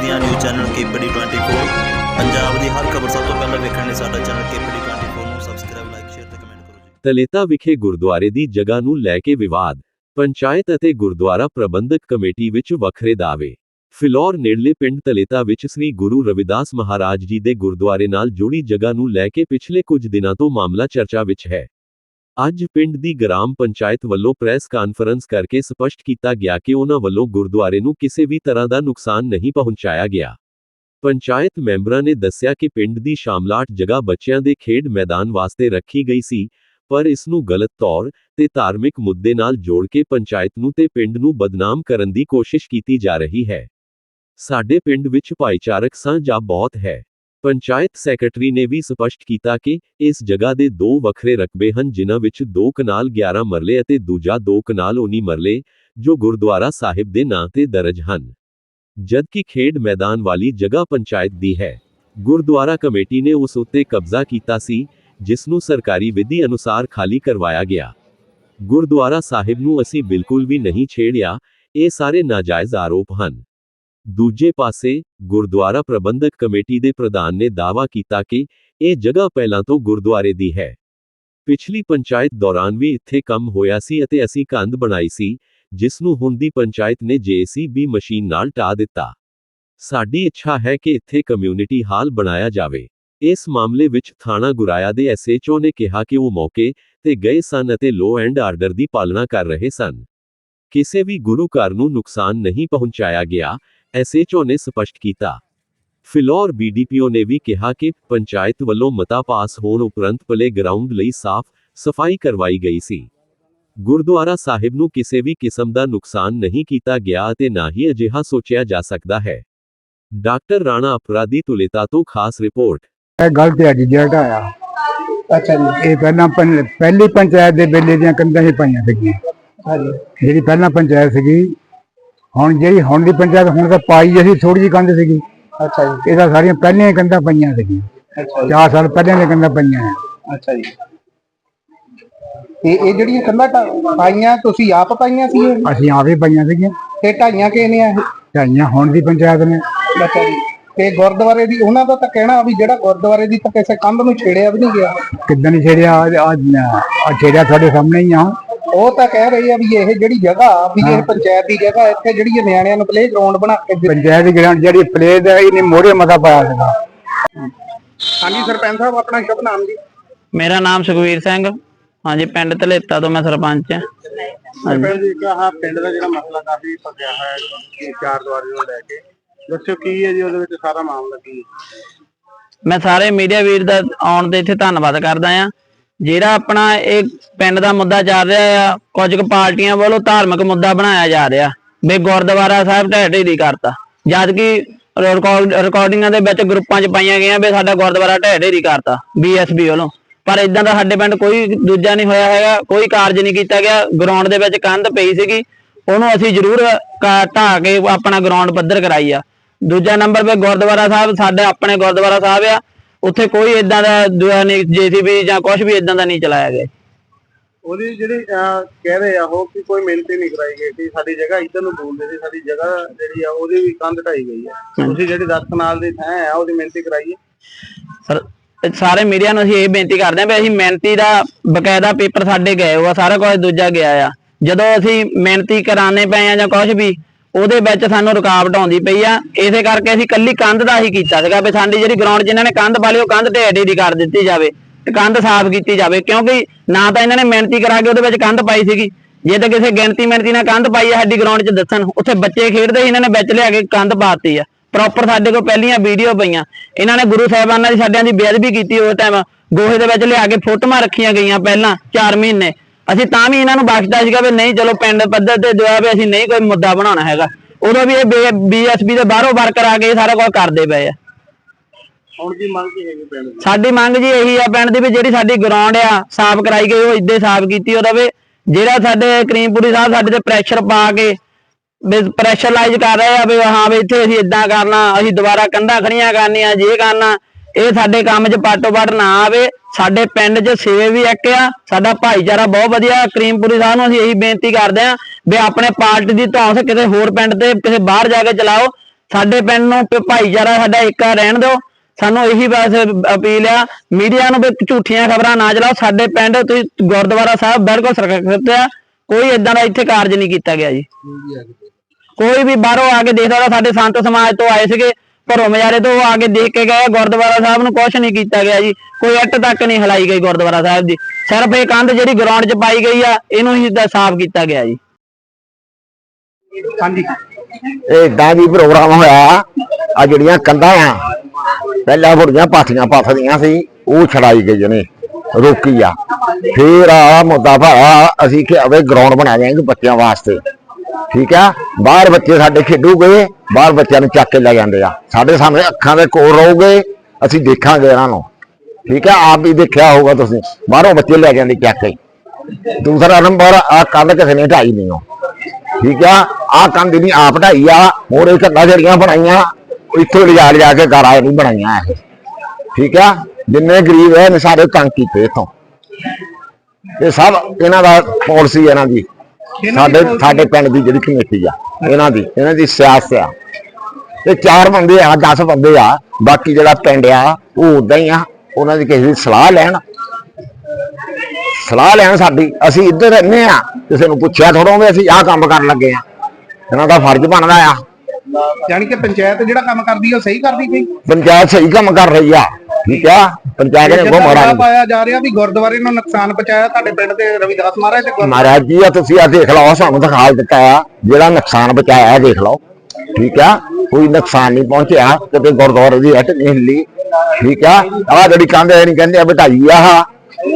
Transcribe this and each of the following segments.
ਪੰਜਾਬ ਦੀਆਂ news channel KPD 24 Punjab ਦੀ ਹਰ ਖਬਰ ਸਭ ਤੋਂ ਪਹਿਲਾਂ ਵੇਖਣ ਲਈ ਸਾਡਾ ਚੈਨਲ ਕੇਪੀਡੀ 24 ਨੂੰ ਸਬਸਕ੍ਰਾਈਬ ਲਾਈਕ ਸ਼ੇਅਰ ਤੇ ਕਮੈਂਟ ਕਰੋ ਜੀ। ਤਲੇਤਾ ਵਿਖੇ ਗੁਰਦੁਆਰੇ ਦੀ ਜਗ੍ਹਾ ਨੂੰ ਲੈ ਕੇ ਵਿਵਾਦ। ਪੰਚਾਇਤ ਅਤੇ ਗੁਰਦੁਆਰਾ ਪ੍ਰਬੰਧਕ ਕਮੇਟੀ ਵਿੱਚ ਵੱਖਰੇ ਦਾਅਵੇ। ਫਿਲੌਰ ਨੇੜਲੇ ਪਿੰਡ ਤਲੇਤਾ ਵਿੱਚ ਸ੍ਰੀ ਗੁਰੂ ਰਵਿਦਾਸ ਮਹਾਰਾਜ ਜੀ ਦੇ ਗੁਰਦੁਆਰੇ ਨਾਲ ਜੁੜੀ ਜਗ੍ਹਾ ਨੂੰ ਲੈ ਕੇ ਪਿਛਲੇ ਕੁਝ ਦਿਨਾਂ ਤੋਂ ਮਾਮਲਾ ਚਰਚਾ ਵਿੱਚ ਹੈ। ਅੱਜ ਪਿੰਡ ਦੀ ਗ੍ਰਾਮ ਪੰਚਾਇਤ ਵੱਲੋਂ ਪ੍ਰੈਸ ਕਾਨਫਰੰਸ ਕਰਕੇ ਸਪਸ਼ਟ ਕੀਤਾ ਗਿਆ ਕਿ ਉਹਨਾਂ ਵੱਲੋਂ ਗੁਰਦੁਆਰੇ ਨੂੰ ਕਿਸੇ ਵੀ ਤਰ੍ਹਾਂ ਦਾ ਨੁਕਸਾਨ ਨਹੀਂ ਪਹੁੰਚਾਇਆ ਗਿਆ। ਪੰਚਾਇਤ ਮੈਂਬਰਾਂ ਨੇ ਦੱਸਿਆ ਕਿ ਪਿੰਡ ਦੀ ਸ਼ਾਮਲਾਟ ਜਗ੍ਹਾ ਬੱਚਿਆਂ ਦੇ ਖੇਡ ਮੈਦਾਨ ਵਾਸਤੇ ਰੱਖੀ ਗਈ ਸੀ, ਪਰ ਇਸ ਨੂੰ ਗਲਤ ਤੌਰ ਤੇ ਧਾਰਮਿਕ ਮੁੱਦੇ ਨਾਲ ਜੋੜ ਕੇ ਪੰਚਾਇਤ ਨੂੰ ਤੇ ਪਿੰਡ ਨੂੰ ਬਦਨਾਮ ਕਰਨ ਦੀ ਕੋਸ਼ਿਸ਼ ਕੀਤੀ ਜਾ ਰਹੀ ਹੈ। ਸਾਡੇ ਪਿੰਡ ਵਿੱਚ ਭਾਈਚਾਰਕ ਸਾਂਝਾ ਬਹੁਤ ਹੈ। ਪੰਚਾਇਤ ਸੈਕਟਰੀ ਨੇ ਵੀ ਸਪਸ਼ਟ ਕੀਤਾ ਕਿ ਇਸ ਜਗ੍ਹਾ ਦੇ ਦੋ ਵੱਖਰੇ ਰਕਬੇ ਹਨ, ਜਿਨ੍ਹਾਂ ਵਿੱਚ ਦੋ ਕਨਾਲ 11 ਮਰਲੇ ਅਤੇ ਦੂਜਾ ਦੋ ਕਨਾਲ 19 ਮਰਲੇ, ਜੋ ਗੁਰਦੁਆਰਾ ਸਾਹਿਬ ਦੇ ਨਾਂ ਤੇ ਦਰਜ ਹਨ। ਜਦਕਿ ਖੇਡ ਮੈਦਾਨ ਵਾਲੀ ਜਗ੍ਹਾ ਪੰਚਾਇਤ ਦੀ ਹੈ, ਗੁਰਦੁਆਰਾ ਕਮੇਟੀ ਨੇ ਉਸ ਉੱਤੇ ਕਬਜ਼ਾ ਕੀਤਾ ਸੀ, ਜਿਸ ਨੂੰ ਸਰਕਾਰੀ ਵਿਧੀ ਅਨੁਸਾਰ ਖਾਲੀ ਕਰਵਾਇਆ ਗਿਆ। ਗੁਰਦੁਆਰਾ ਸਾਹਿਬ ਨੂੰ ਅਸੀਂ ਬਿਲਕੁਲ ਵੀ ਨਹੀਂ ਛੇੜਿਆ, ਇਹ ਸਾਰੇ ਨਾਜਾਇਜ਼ ਆਰੋਪ ਹਨ। ਦੂਜੇ ਪਾਸੇ, ਗੁਰਦੁਆਰਾ ਪ੍ਰਬੰਧਕ ਕਮੇਟੀ ਦੇ ਪ੍ਰਧਾਨ ਨੇ ਦਾਅਵਾ ਕੀਤਾ ਕਿ ਇਹ ਜਗ੍ਹਾ ਪਹਿਲਾਂ ਤੋਂ ਗੁਰਦੁਆਰੇ ਦੀ ਹੈ। ਪਿਛਲੀ ਪੰਚਾਇਤ ਦੌਰਾਨ ਵੀ ਇੱਥੇ ਕੰਮ ਹੋਇਆ ਸੀ ਅਤੇ ਅਸੀਂ ਕੰਧ ਬਣਾਈ ਸੀ, ਜਿਸ ਨੂੰ ਹੁਣ ਦੀ ਪੰਚਾਇਤ ਨੇ ਜੇਸੀਬੀ ਮਸ਼ੀਨ ਨਾਲ ਢਾ ਦਿੱਤਾ। ਸਾਡੀ ਇੱਛਾ ਹੈ ਕਿ ਇੱਥੇ ਕਮਿਊਨਿਟੀ ਹਾਲ ਬਣਾਇਆ ਜਾਵੇ। ਇਸ ਮਾਮਲੇ ਵਿੱਚ ਥਾਣਾ ਗੁਰਾਇਆ ਦੇ ਐਸਐਚਓ ਨੇ ਕਿਹਾ ਕਿ ਉਹ ਮੌਕੇ ਤੇ ਗਏ ਸਨ ਅਤੇ ਲੋ ਐਂਡ ਆਰਡਰ ਦੀ ਪਾਲਣਾ ਕਰ ਰਹੇ ਸਨ। ਕਿਸੇ ਵੀ ਗੁਰੂ ਘਰ ਨੂੰ ਨੁਕਸਾਨ ਨਹੀਂ ਪਹੁੰਚਾਇਆ ਗਿਆ ਐਸਐਚਓ ਨੇ ਸਪਸ਼ਟ ਕੀਤਾ। ਫਿਲੌਰ ਬੀਡੀਪੀਓ ਨੇ ਵੀ ਕਿਹਾ ਕਿ ਪੰਚਾਇਤ ਵੱਲੋਂ ਮਤਾ ਪਾਸ ਹੋਣ ਉਪਰੰਤ ਪਲੇ ਗਰਾਊਂਡ ਲਈ ਸਾਫ਼ ਸਫ਼ਾਈ ਕਰਵਾਈ ਗਈ ਸੀ। ਗੁਰਦੁਆਰਾ ਸਾਹਿਬ ਨੂੰ ਕਿਸੇ ਵੀ ਕਿਸਮ ਦਾ ਨੁਕਸਾਨ ਨਹੀਂ ਕੀਤਾ ਗਿਆ ਅਤੇ ਨਾ ਹੀ ਅਜਿਹਾ ਸੋਚਿਆ ਜਾ ਸਕਦਾ ਹੈ। ਡਾਕਟਰ ਰਾਣਾ ਅਪਰਾਧੀ ਤੁਲੇਤਾ ਤੋਂ ਖਾਸ ਰਿਪੋਰਟ। ਇਹ ਗਲਤ ਹੈ ਜੀ ਜਿਹੜਾ ਆਇਆ। ਅੱਛਾ ਜੀ। ਇਹ ਪਹਿਲਾਂ ਪਹਿਲੀ ਪੰਚਾਇਤ ਦੇ ਵੇਲੇ ਦੀਆਂ ਕੰਧਾਂ ਹੀ ਪਾਈਆਂ ਸੀਗੀਆਂ। ਹਾਂਜੀ। ਜਿਹੜੀ ਪਹਿਲਾਂ ਪੰਚਾਇਤ ਸੀਗੀ ਹੁਣ ਜਿਹੜੀ ਹੁਣ ਦੀ ਪੰਚਾਇਤ ਹੁਣ ਤਾਂ ਪਾਈ ਅਸੀਂ ਥੋੜੀ ਜਿਹੀ ਕੰਧ ਸੀਗੀ। ਅੱਛਾ ਜੀ। ਇਹ ਤਾਂ ਸਾਰੀਆਂ ਪਹਿਲੀਆਂ ਹੀ ਕੰਧਾਂ ਪਈਆਂ ਸੀਗੀਆਂ। ਅੱਛਾ ਜੀ। 4 ਸਾਲ ਪਹਿਲਾਂ ਦੀਆਂ ਕੰਧਾਂ ਪਈਆਂ ਹੈ। ਅੱਛਾ ਜੀ। ਤੇ ਇਹ ਜਿਹੜੀਆਂ ਕੰਧਾਂ ਢਾ- ਪਾਈਆਂ ਤੁਸੀਂ ਆਪ ਪਾਈਆਂ ਸੀ ਇਹ? ਅਸੀਂ ਆਪੇ ਪਾਈਆਂ ਸੀਗੀਆਂ। ਤੇ ਢਾਈਆਂ ਕਿਸ ਨੇ ਇਹ? ਢਾਈਆਂ ਹੁਣ ਦੀ ਪੰਚਾਇਤ ਨੇ। ਅੱਛਾ ਜੀ। ਤੇ ਗੁਰਦੁਆਰੇ ਦੀ ਉਹਨਾਂ ਦਾ ਤਾਂ ਕਹਿਣਾ ਵੀ ਜਿਹੜਾ ਗੁਰਦੁਆਰੇ ਦੀ ਤਾਂ ਕਿਸੇ ਕੰਧ ਨੂੰ ਛੇੜਿਆ ਵੀ ਨਹੀਂ ਗਿਆ। ਕਿੱਦਾਂ ਨਹੀਂ ਛੇੜਿਆ? ਅੱਜ ਆ ਛੇੜਿਆ ਤੁਹਾਡੇ ਸਾਹਮਣੇ ਹੀ ਆ। ਉਹ ਤਾਂ ਕਹਿ ਰਹੇ ਆ ਵੀ ਇਹ ਜਿਹੜੀ ਜਗ੍ਹਾ ਵੀ ਇਹ ਪੰਚਾਇਤ ਦੀ ਜਗ੍ਹਾ ਇੱਥੇ ਜਿਹੜੀ ਇਹ ਨਿਆਣਿਆਂ ਨੂੰ ਪਲੇ ਗਰਾਊਂਡ ਬਣਾ ਕੇ ਦਿੱਤੀ ਪੰਚਾਇਤ ਦੀ ਗ੍ਰਾਂਟ ਜਿਹੜੀ ਪਲੇਟ ਹੈ ਇਹਨੇ ਮੋੜੇ ਮਤਾ ਪਾਇਆ ਸੀਗਾ। ਹਾਂਜੀ ਸਰਪੰਚ ਸਾਹਿਬ ਆਪਣਾ ਸ਼ੁਭ ਨਾਮ ਜੀ। ਮੇਰਾ ਨਾਮ ਸੁਖਵੀਰ ਸਿੰਘ। ਹਾਂਜੀ ਪਿੰਡ ਧਲੇਤਾ ਤੋਂ ਮੈਂ ਸਰਪੰਚ ਹਾਂ। ਸਰਪੰਚ ਜੀ ਆਹ ਪਿੰਡ ਦਾ ਜਿਹੜਾ ਮਸਲਾ ਕਾਫੀ ਫਸਿਆ ਹੋਇਆ ਹੈ ਚਾਰ ਦੁਆਰੀ ਨੂੰ ਲੈ ਕੇ। ਦੱਸੋ ਕੀ ਹੈ ਜੀ ਉਹਦੇ ਵਿੱਚ ਸਾਰਾ ਮਾਮਲਾ ਕੀ ਹੈ? ਮੈਂ ਸਾਰੇ ਮੀਡੀਆ ਵੀਰ ਦਾ ਆਉਣ ਦੇ ਇੱਥੇ ਧੰਨਵਾਦ ਕਰਦਾ ਆ ਜਿਹੜਾ ਆਪਣਾ ਇਹ ਪਿੰਡ ਦਾ ਮੁੱਦਾ ਚੱਲ ਰਿਹਾ ਆ, ਕੁਝ ਕੁ ਪਾਰਟੀਆਂ ਵੱਲੋਂ ਧਾਰਮਿਕ ਮੁੱਦਾ ਬਣਾਇਆ ਜਾ ਰਿਹਾ। ਵੀ ਗੁਰਦੁਆਰਾ ਸਾਹਿਬ ਢਹਿ ਢੇਰੀ ਕਰਤਾ। ਜਦ ਕਿ ਰਿਕਾਰਡਿੰਗਾਂ ਦੇ ਵਿੱਚ ਗਰੁੱਪਾਂ 'ਚ ਪਾਈਆਂ ਗਈਆਂ ਵੀ ਸਾਡਾ ਗੁਰਦੁਆਰਾ ਢਹਿ ਢੇਰੀ ਕਰਤਾ ਬੀਐਸਬੀ ਵੱਲੋਂ। ਪਰ ਇਦਾਂ ਦਾ ਸਾਡੇ ਪਿੰਡ ਕੋਈ ਦੂਜਾ ਨਹੀਂ ਹੋਇਆ ਹੈਗਾ, ਕੋਈ ਕਾਰਜ ਨਹੀਂ ਕੀਤਾ ਗਿਆ। ਗਰਾਊਂਡ ਦੇ ਵਿੱਚ ਕੰਧ ਪਈ ਸੀਗੀ। ਉਹਨੂੰ ਅਸੀਂ ਜ਼ਰੂਰ ਕਾ- ਢਾਹ ਕੇ ਆਪਣਾ ਗਰਾਊਂਡ ਪੱਧਰ ਕਰਾਈ ਆ। ਦੂਜਾ ਨੰਬਰ 'ਤੇ ਗੁਰਦੁਆਰਾ ਸਾਹਿਬ, ਸਾਡੇ ਆਪਣੇ ਗੁਰਦੁਆਰਾ ਸਾਹਿਬ ਆ। ਉੱਥੇ ਕੋਈ ਇਦਾਂ ਦਾ ਦੂਆ ਨਹੀਂ ਜੀਸੀਬੀ ਜਾਂ ਕੁਝ ਵੀ ਇਦਾਂ ਦਾ ਨਹੀਂ ਚਲਾਇਆ ਗਿਆ। ਉਹਦੀ ਜਿਹੜੀ ਅਹ, ਕਹਿ ਰਹੇ ਆ ਉਹ ਕਿ ਕੋਈ ਮਿਹਨਤ ਹੀ ਨਹੀਂ ਕਰਾਈ ਗਈ ਸੀ। ਸਾਡੀ ਜਗ੍ਹਾ ਇੱਧਰ ਨੂੰ ਬੋਲਦੇ ਸੀ ਸਾਡੀ ਜਗ੍ਹਾ ਜਿਹੜੀ ਆ ਉਹਦੀ ਵੀ ਕੰਧ ਢਾਈ ਗਈ ਹੈ ਤੁਸੀਂ ਜਿਹੜੀ 10 ਕਨਾਲ ਦੀ ਥਾਂ ਆ ਉਹਦੀ ਮਿਹਨਤੀ ਕਰਾਈ ਹੈ ਸਰ ਸਾਰੇ ਮੀਡੀਆ ਨੂੰ ਅਸੀਂ ਇਹ ਬੇਨਤੀ ਕਰਦੇ ਹਾਂ ਵੀ ਅਸੀਂ ਮਿਹਨਤੀ ਦਾ ਬਕਾਇਦਾ ਪੇਪਰ ਸਾਡੇ ਗਏ ਹੋਆ ਸਾਰਾ ਕੁਝ ਦੂਜਾ ਗਿਆ ਆ। ਜਦੋਂ ਅਸੀਂ ਮਿਹਨਤੀ ਕਰਾਣੇ ਪਏ ਆ ਜਾਂ ਕੁਝ ਵੀ ਉਹਦੇ ਵਿੱਚ ਸਾਨੂੰ ਰੁਕਾਵਟ ਆਉਂਦੀ ਪਈ ਆ। ਇਸੇ ਕਰਕੇ ਅਸੀਂ ਕੱਲੀ ਕੰਧ ਦਾ ਹੀ ਕੀਤਾ ਸੀਗਾ ਵੀ ਸਾਡੀ ਜਿਹੜੀ ਗਰਾਊਂਡ ਜਿਨ੍ਹਾਂ ਨੇ ਕੰਧ ਪਾ ਲਈ ਉਹ ਕੰਧ ਢੇਡੀ ਦੀ ਕਰ ਦਿੱਤੀ ਜਾਵੇ ਤੇ ਕੰਧ ਸਾਫ਼ ਕੀਤੀ ਜਾਵੇ। ਕਿਉਂਕਿ ਨਾ ਤਾਂ ਇਹਨਾਂ ਨੇ ਮਿਹਨਤੀ ਕਰਾ ਕੇ ਉਹਦੇ ਵਿੱਚ ਕੰਧ ਪਾਈ ਸੀਗੀ। ਜੇ ਤਾਂ ਕਿਸੇ ਗਿਣਤੀ ਮਿਹਨਤੀ ਨਾਲ ਕੰਧ ਪਾਈ ਆ, ਸਾਡੀ ਗਰਾਊਂਡ 'ਚ ਦੱਸਣ, ਉੱਥੇ ਬੱਚੇ ਖੇਡਦੇ ਸੀ, ਇਹਨਾਂ ਨੇ ਵਿੱਚ ਲਿਆ ਕੇ ਕੰਧ ਪਾਤੀ ਆ। ਪ੍ਰੋਪਰ ਸਾਡੇ ਕੋਲ ਪਹਿਲੀਆਂ ਵੀਡੀਓ ਪਈਆਂ। ਇਹਨਾਂ ਨੇ ਗੁਰੂ ਸਾਹਿਬਾਨਾਂ ਦੀ ਸਾਡਿਆਂ ਦੀ ਬੇਅਦਬੀ ਕੀਤੀ ਉਸ ਟਾਈਮ ਗੋਹੇ ਦੇ ਵਿੱਚ ਲਿਆ ਕੇ ਫੋਟੋਆਂ ਰੱਖੀਆਂ ਗਈਆਂ ਪਹਿਲਾਂ 4 ਮਹੀਨੇ। ਅਸੀਂ ਤਾਂ ਵੀ ਇਹਨਾਂ ਨੂੰ ਬਖਸ਼ਦਾ ਸੀਗਾ ਵੀ ਨਹੀਂ ਚਲੋ ਪਿੰਡ ਪੱਧਰ ਤੇ ਜੋ ਹੈ ਵੀ ਅਸੀਂ ਨਹੀਂ ਕੋਈ ਮੁੱਦਾ ਬਣਾਉਣਾ ਹੈਗਾ। ਉਦੋਂ ਵੀ ਇਹ ਬੀਐਸਪੀ ਦੇ ਬਾਹਰੋਂ ਵਰਕਰ ਆ ਕੇ ਸਾਰਾ ਕੁਝ ਕਰਦੇ ਪਏ ਆ। ਹੁਣ ਕੀ ਮੰਗ ਕੀ ਹੈਗੀ ਪਿੰਡ ਦੀ? ਸਾਡੀ ਮੰਗ ਜੀ ਇਹੀ ਆ ਪਿੰਡ ਦੀ ਵੀ ਜਿਹੜੀ ਸਾਡੀ ਗਰਾਊਂਡ ਆ ਸਾਫ਼ ਕਰਾਈ ਗਈ ਉਹ ਇੱਦੇ ਸਾਫ਼ ਕੀਤੀ ਉਹ ਰਵੇ। ਜਿਹੜਾ ਸਾਡੇ ਕਰੀਮਪੁਰੀ ਸਾਹਿਬ ਸਾਡੇ ਤੇ ਪ੍ਰੈਸ਼ਰ ਪਾ ਕੇ ਵੀ ਪ੍ਰੈਸ਼ਰਾਈਜ਼ ਕਰ ਰਹੇ ਆ ਵੀ ਹਾਂ ਵੀ ਇੱਥੇ ਅਸੀਂ ਇਦਾਂ ਕਰਨਾ ਅਸੀਂ ਦੁਬਾਰਾ ਕੰਧਾਂ ਖੜੀਆਂ ਕਰਨੀਆਂ ਜੇ ਕਰਨਾ ਇਹ ਸਾਡੇ ਕੰਮ 'ਚ ਪਾਟੋ ਪਾਟ ਨਾ ਆਵੇ। ਸਾਡੇ ਪਿੰਡ 'ਚ ਸੇਵੇ ਵੀ ਇੱਕ ਆ। ਸਾਡਾ ਭਾਈਚਾਰਾ ਬਹੁਤ ਵਧੀਆ ਕਰੀਮਪੁਰੀ ਸਾਹਿਬ ਨੂੰ ਅਸੀਂ ਇਹੀ ਬੇਨਤੀ ਕਰਦੇ ਆ ਵੀ ਆਪਣੇ ਪਾਰਟੀ ਦੀ ਧੌਂਸ ਕਿਤੇ ਹੋਰ ਪਿੰਡ ਤੇ, ਕਿਸੇ ਬਾਹਰ ਜਾ ਕੇ ਚਲਾਓ। ਸਾਡੇ ਪਿੰਡ ਨੂੰ ਭਾਈਚਾਰਾ ਸਾਡਾ ਏਕਾ ਰਹਿਣ ਦਿਓ। ਸਾਨੂੰ ਇਹੀ ਬਸ ਅਪੀਲ ਆ, ਮੀਡੀਆ ਨੂੰ ਵੀ ਝੂਠੀਆਂ ਖਬਰਾਂ ਨਾ ਚਲਾਓ। ਸਾਡੇ ਪਿੰਡ, ਤੁਸੀਂ ਗੁਰਦੁਆਰਾ ਸਾਹਿਬ ਬਿਲਕੁਲ ਸੁਰੱਖਿਅਤ ਆ। ਕੋਈ ਇਦਾਂ ਦਾ ਇੱਥੇ ਕਾਰਜ ਨਹੀਂ ਕੀਤਾ ਗਿਆ ਜੀ। ਕੋਈ ਵੀ ਬਾਹਰੋਂ ਆ ਕੇ ਦੇਖਦਾ ਤਾਂ ਸਾਡੇ ਸੰਤ ਸਮਾਜ ਤੋਂ ਆਏ ਸੀਗੇ। ਘਰੋਂ ਮਜਾਰੇ ਤੋਂ ਉਹ ਆ ਕੇ ਦੇਖ ਕੇ ਗਏ ਗੁਰਦੁਆਰਾ ਸਾਹਿਬ ਨੂੰ ਕੁਝ ਨਹੀਂ ਕੀਤਾ ਗਿਆ ਜੀ ਕੋਈ ਇੱਟ ਤੱਕ ਨਹੀਂ ਹਲਾਈ ਗਈ ਗੁਰਦੁਆਰਾ ਸਾਹਿਬ ਦੀ ਸਿਰਫ ਇਹ ਕੰਧ ਜਿਹੜੀ ਗਰਾਊਂਡ 'ਚ ਪਾਈ ਗਈ ਆ ਇਹਨੂੰ ਹੀ ਤਾਂ ਸਾਫ਼ ਕੀਤਾ ਗਿਆ ਜੀ। ਹਾਂਜੀ। ਇਹ ਏਦਾਂ ਦੀ ਪ੍ਰੋਗਰਾਮ ਹੋਇਆ ਆ ਜਿਹੜੀਆਂ ਕੰਧਾਂ ਆ ਪਹਿਲਾਂ ਬੁੜੀਆਂ ਪਾਥੀਆਂ ਪਾਥਦੀਆਂ ਸੀ ਉਹ ਛੜਾਈ ਗਈ ਨੇ ਰੋਕੀ ਆ। ਫੇਰ ਆ ਮੁੱਦਾ ਭਾਰਾ ਅਸੀਂ ਕਿ ਅਵੇ ਗਰਾਊਂਡ ਬਣਾ ਦਿਆਂਗੇ ਬੱਚਿਆਂ ਵਾਸਤੇ। ਠੀਕ ਆ? ਬਾਹਰ ਬੱਚੇ ਸਾਡੇ ਖੇਡੂਗੇ, ਬਾਹਰ ਬੱਚਿਆਂ ਨੂੰ ਚੱਕ ਕੇ ਲੈ ਜਾਂਦੇ ਆ। ਸਾਡੇ ਸਾਹਮਣੇ ਅੱਖਾਂ ਦੇ ਕੋਲ ਰਹੋਗੇ, ਅਸੀਂ ਦੇਖਾਂਗੇ ਇਹਨਾਂ ਨੂੰ। ਠੀਕ ਆ? ਆਪ ਵੀ ਦੇਖਿਆ ਹੋਊਗਾ ਤੁਸੀਂ। ਬਾਹਰੋਂ ਬੱਚੇ ਲੈ ਜਾਂਦੇ ਚੱਕ ਕੇ। ਦੂਸਰਾ ਨੰਬਰ ਆ ਕੰਧ ਕਿਸੇ ਨੇ ਢਾਈ ਨਹੀਂ ਹੋ ਠੀਕ ਆ? ਆ ਕੰਧ ਨਹੀਂ ਆਪ ਢਾਈ ਆ, ਹੋਰ ਇਹ ਕੰਧਾਂ ਜਿਹੜੀਆਂ ਬਣਾਈਆਂ ਇੱਥੋਂ ਲਿਜਾ ਲਿਜਾ ਕੇ ਘਰ ਆਏ ਨਹੀਂ ਬਣਾਈਆਂ ਇਹ। ਠੀਕ ਆ? ਜਿੰਨੇ ਗਰੀਬ ਹੈ ਨੇ ਸਾਰੇ ਤੰਗ ਕੀਤੇ ਇਥੋਂ। ਇਹ ਸਭ ਇਹਨਾਂ ਦਾ ਪਾਲਿਸੀ ਇਹਨਾਂ ਦੀ। ਸਾਡੇ ਸਾਡੇ ਪਿੰਡ ਦੀ ਜਿਹੜੀ ਕਮੇਟੀ ਆ ਇਹਨਾਂ ਦੀ ਇਹਨਾਂ ਦੀ ਸਿਆਸਤ ਆ। ਤੇ ਚਾਰ ਬੰਦੇ ਆ 10 ਬੰਦੇ ਆ ਬਾਕੀ ਜਿਹੜਾ ਪਿੰਡ ਆ ਉਹ ਉਦਾਂ ਹੀ ਆ ਉਹਨਾਂ ਦੀ ਕਿਸੇ ਦੀ ਸਲਾਹ ਲੈਣ। ਸਲਾਹ ਲੈਣ ਸਾਡੀ ਅਸੀਂ ਇੱਧਰ ਰਹਿੰਦੇ ਆ ਕਿਸੇ ਨੂੰ ਪੁੱਛਿਆ ਥੋੜੋਂ ਵੀ ਅਸੀਂ ਆਹ ਕੰਮ ਕਰਨ ਲੱਗੇ ਆ। ਇਹਨਾਂ ਦਾ ਫਰਜ਼ ਬਣਦਾ ਆ। ਯਾਨੀ ਕਿ ਪੰਚਾਇਤ ਜਿਹੜਾ ਕੰਮ ਕਰਦੀ ਉਹ ਸਹੀ ਕਰਦੀ ਪਈ ਪੰਚਾਇਤ ਸਹੀ ਕੰਮ ਕਰ ਰਹੀ ਆ ਠੀਕ ਆ? ਪੰਚਾਇਤ ਨੇ ਰੌਲਾ ਨਹੀਂ। ਪਾਇਆ ਜਾ ਰਿਹਾ ਵੀ ਗੁਰਦੁਆਰੇ ਨੂੰ ਨੁਕਸਾਨ ਪਹੁੰਚਾਇਆ ਤੁਹਾਡੇ ਪਿੰਡ ਦੇ ਰਵਿਦਾਸ ਮਹਾਰਾਜ ਤੇ ਮਹਾਰਾਜ ਜੀ ਆ ਤੁਸੀਂ ਆ ਦੇਖ ਲਓ ਸਾਨੂੰ ਦਿਖਾ ਦਿੱਤਾ ਆ ਜਿਹੜਾ ਨੁਕਸਾਨ ਬਚਾਇਆ ਦੇਖ ਲਓ ਠੀਕ ਆ? ਕੋਈ ਨੁਕਸਾਨ ਨਹੀਂ ਪਹੁੰਚਿਆ ਕਿਤੇ ਗੁਰਦੁਆਰੇ ਦੀ ਹਟ ਨਹੀਂ ਹਿੱਲੀ ਠੀਕ ਆ? ਆ ਜਿਹੜੀ ਕੰਧ ਨਹੀਂ ਕਹਿੰਦੇ ਆ ਬਿਠਾਈ ਆ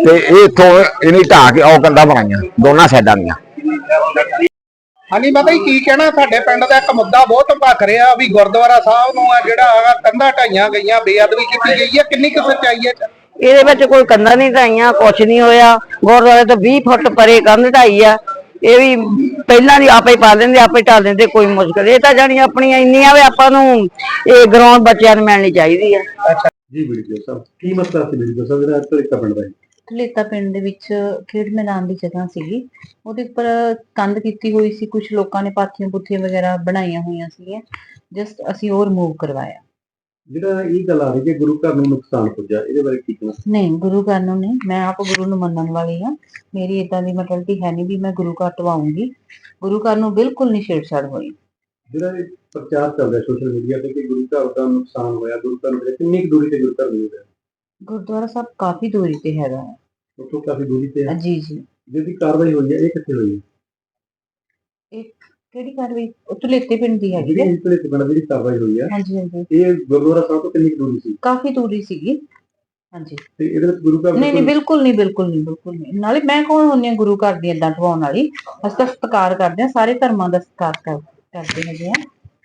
ਤੇ ਇਹ ਇਥੋਂ ਇਹਨੇ ਢਾਹ ਕੇ ਉਹ ਕੰਧਾਂ ਬਣਾਈਆਂ ਦੋਨਾਂ ਸਾਈਡਾਂ ਦੀਆਂ। ਹਾਂਜੀ ਮਾਤਾ ਜੀ ਕੀ ਕਹਿਣਾ ਤੁਹਾਡੇ ਪਿੰਡ ਦਾ ਇੱਕ ਮੁੱਦਾ ਬਹੁਤ ਭਖ ਰਿਹਾ ਵੀ ਗੁਰਦੁਆਰਾ ਸਾਹਿਬ ਨੂੰ ਆ ਜਿਹੜਾ ਹੈਗਾ ਕੰਧਾਂ ਢਾਈਆਂ ਗਈਆਂ ਬੇਅਦਬੀ ਕੀਤੀ ਗਈ ਹੈ ਕਿੰਨੀ ਕੁ ਸੱਚਾਈ ਹੈ? ਇਹਦੇ ਵਿੱਚ ਕੋਈ ਕੰਧਾਂ ਨਹੀਂ ਢਾਈਆਂ ਕੁਛ ਨਹੀਂ ਹੋਇਆ। ਗੁਰਦੁਆਰੇ ਤੋਂ 20 ਫੁੱਟ ਪਰੇ ਕੰਧ ਢਾਈ ਆ। ਇਹ ਵੀ ਪਹਿਲਾਂ ਦੀ ਆਪੇ ਹੀ ਪਾ ਦਿੰਦੇ ਆਪੇ ਢਾਲ ਦਿੰਦੇ ਕੋਈ ਮੁਸ਼ਕਲ ਇਹ ਤਾਂ ਜਾਣੀ ਆਪਣੀਆਂ ਇੰਨੀਆਂ ਵੀ ਆਪਾਂ ਨੂੰ ਇਹ ਗਰਾਊਂਡ ਬੱਚਿਆਂ ਨੂੰ ਮਿਲਣੀ ਚਾਹੀਦੀ ਆ। ਜੀ ਵੀਡੀਓ ਸਾਹਿਬ ਕੀ ਮਸਲਾ ਸੀ ਵੀਡੀਓ ਸਾਹਿਬ ਜਿਹੜਾ ਇੱਥੇ ਇੱਕ ਪਿੰਡ ਦਾ ਕਲੇਤਾ ਪਿੰਡ ਦੇ ਵਿੱਚ ਖੇਡ ਮੈਦਾਨ ਦੀ ਜਗ੍ਹਾ ਸੀਗੀ। ਉਹਦੇ ਉੱਪਰ ਕੰਧ ਕੀਤੀ ਹੋਈ ਸੀ। ਕੁਝ ਲੋਕਾਂ ਨੇ ਪਾਥੀਆਂ ਪੁੱਥੀਆਂ ਵਗੈਰਾ ਬਣਾਈਆਂ ਹੋਈਆਂ ਸੀਗੀਆਂ। ਜਸਟ ਅਸੀਂ ਉਹ ਰਿਮੂਵ ਕਰਵਾਇਆ। ਜਿਹੜਾ ਇਹ ਗੱਲ ਆ ਰਹੀ ਕਿ ਗੁਰੂ ਘਰ ਨੂੰ ਨੁਕਸਾਨ ਪੁੱਜਾ ਇਹਦੇ ਬਾਰੇ ਕੀ ਕਹਿਣਾ? ਨਹੀਂ ਗੁਰੂ ਘਰ ਨੂੰ ਨਹੀਂ। ਮੈਂ ਆਪ ਗੁਰੂ ਨੂੰ ਮੰਨਣ ਵਾਲੀ ਹਾਂ। ਮੇਰੀ ਇਦਾਂ ਦੀ ਮੈਂਟੈਲਿਟੀ ਹੈ ਨਹੀਂ ਵੀ ਮੈਂ ਗੁਰੂ ਘਰ ਟਵਾਉਂਗੀ ਗੁਰੂ ਘਰ ਨੂੰ ਬਿਲਕੁਲ ਨਹੀਂ ਛੇੜਛਾੜ ਹੋਈ। ਜਿਹੜਾ ਇਹ ਪ੍ਰਚਾਰ ਚੱਲ ਰਿਹਾ ਸੋਸ਼ਲ ਮੀਡੀਆ ਤੇ ਕਿ ਗੁਰੂ ਘਰ ਦਾ ਨੁਕਸਾਨ ਹੋਇਆ ਗੁਰੂ ਘਰ ਦੇ ਕਿੰਨੀ ਦੂਰੀ ਤੇ ਗੁਰੂ ਘਰ ਮਿਲ ਰਿਹਾ ਗੁਰਦੁਆਰਾ ਸਾਹਿਬ ਕਾਫੀ ਦੂਰੀ ਤੇ ਹੈਗਾ ਹੈ। ਉੱਥੋਂ ਕਾਫੀ ਦੂਰੀ ਤੇ ਹੈ। ਜੀ ਜੀ। ਜਿਹਦੀ ਕਾਰਵਾਈ ਹੋਈ ਹੈ ਇਹ ਕਿੱਥੇ ਹੋਈ ਹੈ? ਕਿਹੜੀ ਕਾਰਵਾਈ? ਉਹ ਤੁਲੇਤੇ ਪਿੰਡ ਦੀ ਹੈਗੀ ਜਿਹੜੀ ਹੈ ਇਸ ਦੀ ਜਿਹੜੀ ਕਾਰਵਾਈ ਹੋਈ ਹੈ ਹਾਂਜੀ ਹਾਂਜੀ। ਇਹ ਗੁਰਦੁਆਰਾ ਸਾਹਿਬ ਤੋਂ ਕਿੰਨੀ ਕੁ ਦੂਰੀ ਸੀ? ਕਾਫੀ ਦੂਰੀ ਸੀਗੀ। ਹਾਂਜੀ। ਤੇ ਇਹਦੇ ਵਿੱਚ ਗੁਰੂ ਘਰ ਨਹੀਂ ਨਹੀਂ ਬਿਲਕੁਲ ਨਹੀਂ ਬਿਲਕੁਲ ਨਹੀਂ ਬਿਲਕੁਲ ਨਹੀਂ। ਨਾਲੇ ਮੈਂ ਕੌਣ ਹੁੰਨੀ ਆ ਗੁਰੂ ਘਰ ਦੀ ਏਦਾਂ ਢਵਾਉਣ ਵਾਲੀ? ਅਸੀਂ ਤਾਂ ਸਤਿਕਾਰ ਕਰਦੇ ਆ ਸਾਰੇ ਧਰਮਾਂ ਦਾ ਸਤਿਕਾਰ ਕਰ- ਕਰਦੇ ਹੈਗੇ ਆ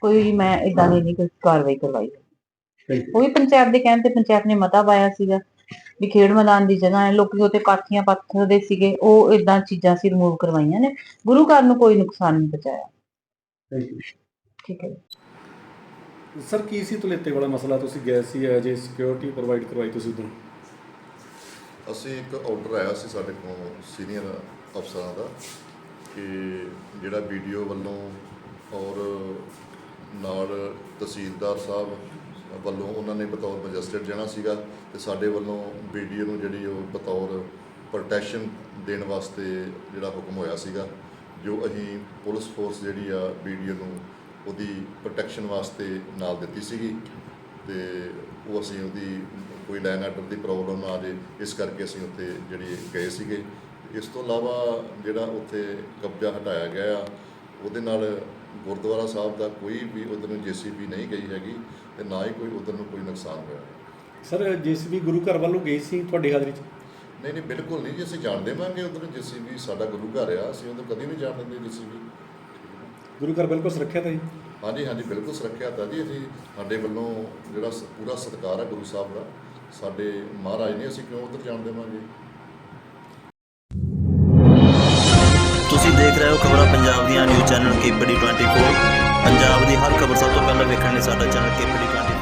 ਕੋਈ ਮੈਂ ਏਦਾਂ ਦੀ ਨਹੀਂ ਕੋਈ ਕਾਰਵਾਈ ਕਰਵਾਈ. ਉਹ ਵੀ ਪੰਚਾਇਤ ਦੇ ਕਹਿਣ ਤੇ ਪੰਚਾਇਤ ਨੇ ਮਤਾ ਪਾਇਆ ਸੀਗਾ ਵੀ ਖੇਡ ਮੈਦਾਨ ਦੀ ਜਗ੍ਹਾ ਹੈ ਲੋਕੀ ਉੱਤੇ ਪਾਥੀਆਂ ਪੱਥਰਦੇ ਸੀਗੇ ਉਹ ਏਦਾਂ ਚੀਜ਼ਾਂ ਸੀ ਰਿਮੂਵ ਕਰਵਾਈਆਂ ਨੇ ਗੁਰੂ ਘਰ ਨੂੰ ਕੋਈ ਨੁਕਸਾਨ ਨਹੀਂ ਪਹੁੰਚਾਇਆ. ਠੀਕ ਹੈ ਸਰ ਕੀ ਸੀ ਤੁਲੇਤੇ ਵਾਲਾ ਮਸਲਾ? ਤੁਸੀਂ ਗਏ ਸੀ ਜੇ ਸਿਕਿਉਰਿਟੀ ਪ੍ਰੋਵਾਈਡ ਕਰਵਾਈ ਤੁਸੀਂ ਉਦੋਂ? ਅਸੀਂ ਇੱਕ ਆਰਡਰ ਆਇਆ ਸੀ ਸਾਡੇ ਕੋਲ ਸੀਨੀਅਰ ਅਫਸਰਾਂ ਦਾ ਕਿ ਜਿਹੜਾ ਵੀਡੀਓ ਵੱਲੋਂ ਔਰ ਨਾਲ ਤਹਿਸੀਲਦਾਰ ਸਾਹਿਬ ਵੱਲੋਂ ਉਹਨਾਂ ਨੇ ਬਤੌਰ ਮੈਜਿਸਟਰੇਟ ਜਾਣਾ ਸੀਗਾ ਤੇ ਸਾਡੇ ਵੱਲੋਂ ਵੀਡੀਓ ਨੂੰ ਜਿਹੜੀ ਉਹ ਬਤੌਰ ਪ੍ਰੋਟੈਕਸ਼ਨ ਦੇਣ ਵਾਸਤੇ ਜਿਹੜਾ ਹੁਕਮ ਹੋਇਆ ਸੀਗਾ, ਜੋ ਅਸੀਂ ਪੁਲਿਸ ਫੋਰਸ ਜਿਹੜੀ ਆ ਵੀਡੀਓ ਨੂੰ ਉਹਦੀ ਪ੍ਰੋਟੈਕਸ਼ਨ ਵਾਸਤੇ ਨਾਲ ਦਿੱਤੀ ਸੀਗੀ ਤੇ ਉਹ ਅਸੀਂ ਉਹਦੀ ਕੋਈ ਲਾਈਨ ਆਰਡਰ ਦੀ ਪ੍ਰੋਬਲਮ ਨਾ ਆ ਜੇ, ਇਸ ਕਰਕੇ ਅਸੀਂ ਉੱਥੇ ਜਿਹੜੀ ਗਏ ਸੀਗੇ। ਇਸ ਤੋਂ ਇਲਾਵਾ ਜਿਹੜਾ ਉੱਥੇ ਕਬਜ਼ਾ ਹਟਾਇਆ ਗਿਆ ਆ ਉਹਦੇ ਨਾਲ ਗੁਰਦੁਆਰਾ ਸਾਹਿਬ ਦਾ ਕੋਈ ਵੀ ਉਧਰ ਨੂੰ ਜੀਸੀਬੀ ਨਹੀਂ ਗਈ ਹੈਗੀ ਤੇ ਨਾ ਹੀ ਕੋਈ ਉਧਰ ਨੂੰ ਕੋਈ ਨੁਕਸਾਨ ਹੋਇਆ। ਸਰ ਜੀਸੀਬੀ ਗੁਰੂ ਘਰ ਵੱਲੋਂ ਗਈ ਸੀ ਤੁਹਾਡੀ ਹਾਜ਼ਰੀ 'ਚ ਨਹੀਂ ਨਹੀਂ ਬਿਲਕੁਲ ਨਹੀਂ ਜੀ ਅਸੀਂ ਜਾਣ ਦੇਵਾਂਗੇ ਉਧਰ ਜੀਸੀਬੀ ਸਾਡਾ ਗੁਰੂ ਘਰ ਆ ਅਸੀਂ ਉਧਰ ਕਦੀ ਨਹੀਂ ਜਾਣ ਦਿੰਦੇ ਜੀਸੀਬੀ। ਗੁਰੂ ਘਰ ਬਿਲਕੁਲ ਸੁਰੱਖਿਅਤ ਹੈ ਜੀ? ਹਾਂਜੀ ਹਾਂਜੀ ਬਿਲਕੁਲ ਸੁਰੱਖਿਆ ਤਾਂ ਜੀ ਅਸੀਂ ਸਾਡੇ ਵੱਲੋਂ ਜਿਹੜਾ ਪੂਰਾ ਸਤਿਕਾਰ ਹੈ ਗੁਰੂ ਸਾਹਿਬ ਦਾ ਸਾਡੇ ਮਹਾਰਾਜ ਨੇ ਅਸੀਂ ਕਿਉਂ ਉਧਰ ਜਾਣ ਦੇਵਾਂਗੇ? ਰਹੇ ਹੋ ਖਬਰਾਂ ਪੰਜਾਬ ਦੀਆਂ, ਨਿਊਜ਼ ਚੈਨਲ ਕੇਪੀਡੀ 24 ਪੰਜਾਬ ਦੀ ਹਰ ਖਬਰ ਸਭ ਤੋਂ ਪਹਿਲਾਂ ਵੇਖਣ ਲਈ ਸਾਡਾ ਚੈਨਲ ਕੇਪੀਡੀ 24